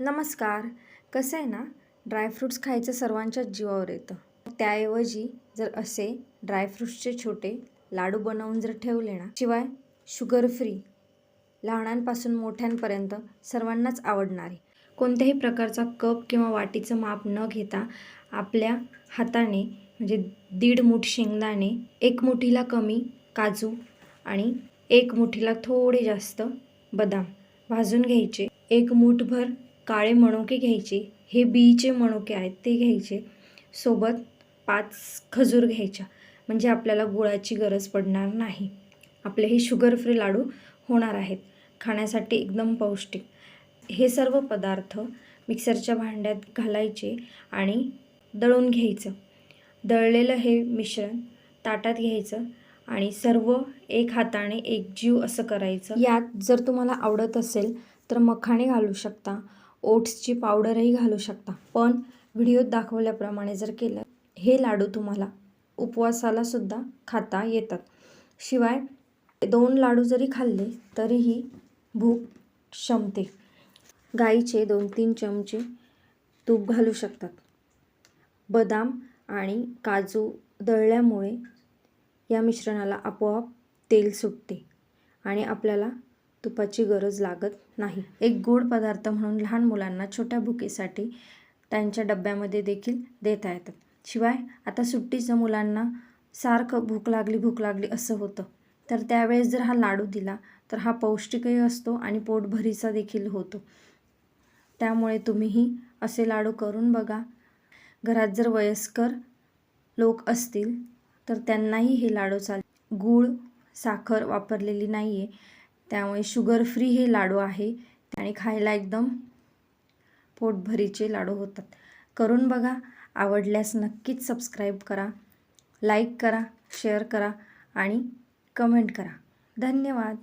नमस्कार. कसं आहे ना ड्रायफ्रूट्स खायचं सर्वांच्याच जीवावर येतं. त्याऐवजी जर असे ड्रायफ्रूट्सचे छोटे लाडू बनवून जर ठेवले ना शिवाय शुगर फ्री लहानांपासून मोठ्यांपर्यंत सर्वांनाच आवडणारे. कोणत्याही प्रकारचा कप किंवा वाटीचं माप न घेता आपल्या हाताने म्हणजे दीड मूठ शेंगदाणे एक मुठीला कमी काजू आणि एक मुठीला थोडे जास्त बदाम भाजून घ्यायचे. एक मूठभर काळे मणुके घ्यायचे हे बीचे मणुके आहेत ते घ्यायचे. सोबत पाच खजूर घ्यायच्या. म्हणजे आपल्याला गुळाची गरज पडणार नाही. आपले हे शुगर फ्री लाडू होणार आहेत. खाण्यासाठी एकदम पौष्टिक. हे सर्व पदार्थ मिक्सरच्या भांड्यात घालायचे आणि दळून घ्यायचं. दळलेलं हे मिश्रण ताटात घ्यायचं आणि सर्व एक हाताने एकजीव असं करायचं. यात जर तुम्हाला आवडत असेल तर मखाणे घालू शकता. ओट्सची पावडरही घालू शकता. पण व्हिडिओत दाखवल्याप्रमाणे जर केलं हे लाडू तुम्हाला उपवासाला सुद्धा खाता येतात. शिवाय दोन लाडू जरी खाल्ले तरीही भूक क्षमते गाईचे दोन तीन चमचे तूप घालू शकतात. बदाम आणि काजू दळल्यामुळे या मिश्रणाला आपोआप तेल सुटते आणि आपल्याला तुपाची गरज लागत नाही. एक गोड पदार्थ म्हणून लहान मुलांना छोट्या भुकेसाठी त्यांच्या डब्यामध्ये देखील देता येतात शिवाय आता सुट्टीचं मुलांना सारखं भूक लागली भूक लागली असं होतं. तर त्यावेळेस जर हा लाडू दिला तर हा पौष्टिकही असतो आणि पोटभरीचा देखील होतो. त्यामुळे तुम्हीही असे लाडू करून बघा. घरात जर वयस्कर लोक असतील तर त्यांनाही हे लाडू चाल गूळ साखर वापरलेली नाही आहे त्यामुळे शुगर फ्री हे लाडू आहे. आणि खायला एकदम पोटभरीचे लाडू होतात. करून बघा. आवडल्यास नक्कीच सबस्क्राईब करा लाईक करा शेअर करा आणि कमेंट करा. धन्यवाद.